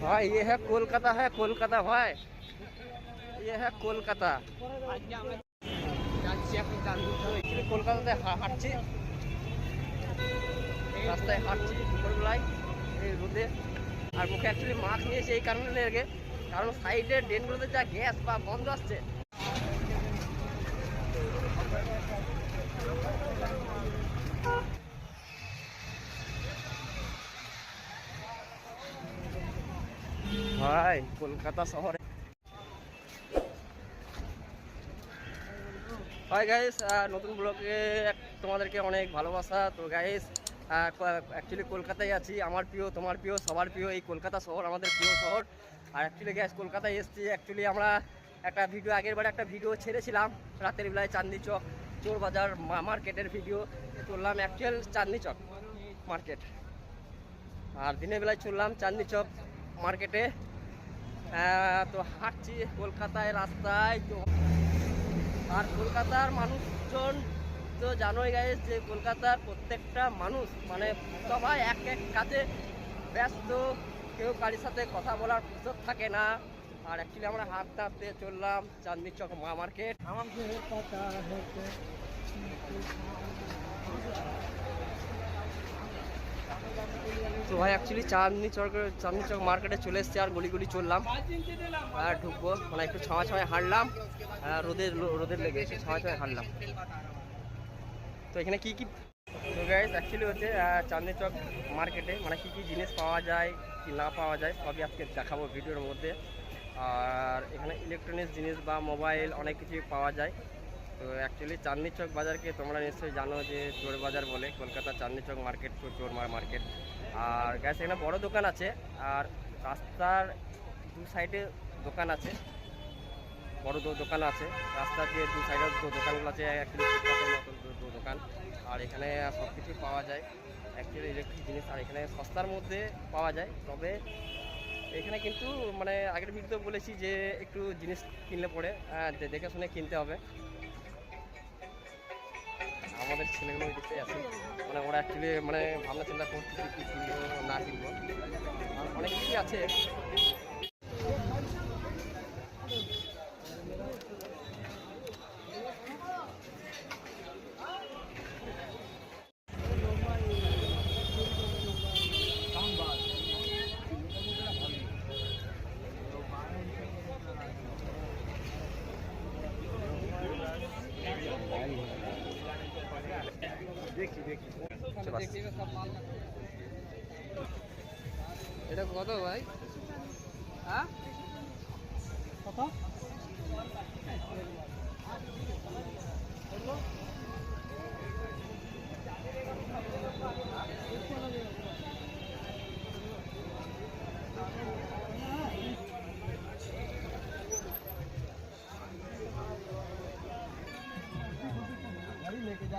भाई ये है कोलकाता है कोलकाता भाई ये है कोलकाता Actually কলকাতাতে হা- হাঁটছি রাস্তায় হাঁটছি দুপুরবেলায় এই রোদে আর মুখে অ্যাকচুয়ালি মাস্ক নিয়েছি এই কারণে লেগে কারণ সাইডে ড্রেনগুলোতে যা গ্যাস বা গন্ধ আসছে ভাই, কলকাতা শহরে। হয় গাইস নতুন ব্লগে তোমাদেরকে অনেক ভালোবাসা। তো গাইস অ্যাকচুয়ালি কলকাতায় আছি। আমার প্রিয়, তোমার প্রিয়, সবার প্রিয় এই কলকাতা শহর, আমাদের প্রিয় শহর। আর অ্যাকচুয়ালি গ্যাস কলকাতায় এসেছি। অ্যাকচুয়ালি আমরা একটা ভিডিও আগের বার একটা ভিডিও ছেড়েছিলাম, রাতের বেলায় চাঁদনি চক, চোর বাজার মার্কেটের ভিডিও চললাম অ্যাকচুয়াল চাঁদনি চক মার্কেট। আর দিনের বেলায় চললাম চাঁদনি চক মার্কেটে। তো হাঁটছি কলকাতায় রাস্তায়, তো আর কলকাতার মানুষজন তো জানোই গাইস যে কলকাতার প্রত্যেকটা মানুষ মানে সবাই এক এক কাজে ব্যস্ত, কেউ কারির সাথে কথা বলার সুযোগ থাকে না। আর অ্যাকচুয়ালি আমরা হাঁটতে হাঁটতে চললাম চাঁদনি চক মা মার্কেট। তো ভাই অ্যাকচুয়ালি চাঁদনি চক চাঁদনি চক মার্কেটে চলে এসেছি আর গলি গলি চললাম। আর ঢুকবো মানে একটু ছাওয়া ছাওয়ায় হাঁটলাম। রোদের রোদের লেগে একটু ছাওয়া ছাওয়ায় হাঁটলাম। তো এখানে কি কি অ্যাকচুয়ালি হচ্ছে চাঁদনি চক মার্কেটে মানে কি কি জিনিস পাওয়া যায়, কি না পাওয়া যায়, সবই আজকে দেখাবো ভিডিওর মধ্যে। আর এখানে ইলেকট্রনিক্স জিনিস বা মোবাইল অনেক কিছুই পাওয়া যায়। তো অ্যাকচুয়ালি চাঁদনি চক বাজারকে তোমরা নিশ্চয়ই জানো যে চোর বাজার বলে কলকাতা চাঁদনি চক মার্কেট চোর মার্কেট আর গ্যাস এখানে বড় দোকান আছে আর রাস্তার দু সাইডে দোকান আছে বড় দো- দোকান আছে। রাস্তার যে দু সাইডে দোকানগুলো আছে দো- দো- দোকান। আর এখানে সব কিছুই পাওয়া যায় অ্যাকচুয়ালি ইলেকট্রিক জিনিস। আর এখানে সস্তার মধ্যে পাওয়া যায়। তবে এখানে কিন্তু মানে আগের ভিডিও বলেছি যে একটু জিনিস কিনলে পরে আহ, দেখে শুনে কিনতে হবে। আমাদের ছেলেগুলো ওই দিকটাই আছে। মানে ওরা অ্যাকচুয়ালি মানে ভাবনা চিন্তা করছে কি কিনবো, না কিনবো। অনেক কিছুই আছে। চলো দেখি। এটা কত ভাই? হ্যাঁ? কত?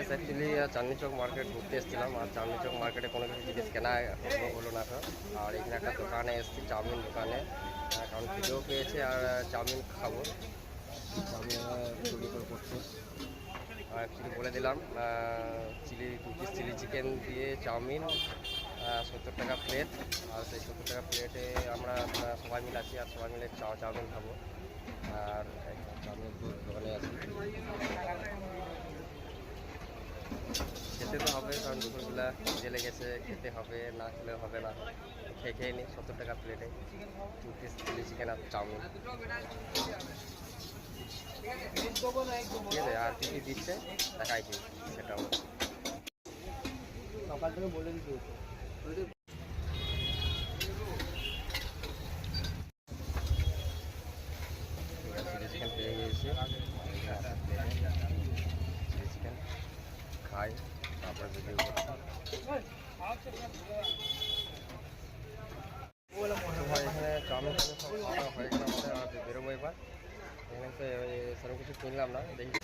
Guys actually Chandni Chowk market ঘুরতে এসেছিলাম। আর চাঁদনি চক মার্কেটে কোনো কিছু জিনিস কেনা হলো না আর এখানে একটা দোকানে এসেছি, চাউমিন দোকানে। কারণ খিদেও পেয়েছে, আর চাউমিন খাব। চাউমিন চুরি করে করছে। অ্যাকচুয়ালি বলে দিলাম চিলি, দু পিস চিলি চিকেন দিয়ে চাউমিন সত্তর টাকা প্লেট আর সেই সত্তর টাকা প্লেটে আমরা সবাই মিলে আছি, আর সবাই মিলে চাউমিন খাব। আর চাউমিন দোকানে আছি। খেতে তো হবে, কারণ দুপুরবেলা জেলে গেছে, খেতে হবে, না খেলে হবে না। খেয়ে খেয়ে নিই সত্তর টাকা প্লেটে টু পিস চিলি চিকেন আর চাউমিন। আর কী কী দিচ্ছে? দেখাই সেটাও সকাল থেকে বলে দিতে ভাই এখানে চাউমিন হয়ে গেল আমাদের আর বেরোবো এবার এখানে তো সেরকম কিছু কিনলাম না দেখি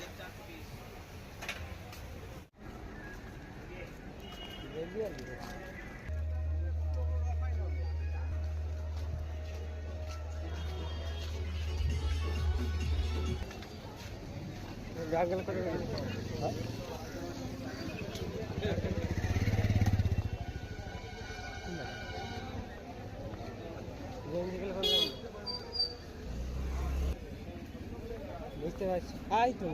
গাগল করে বুঝতে পারছি। আই তো।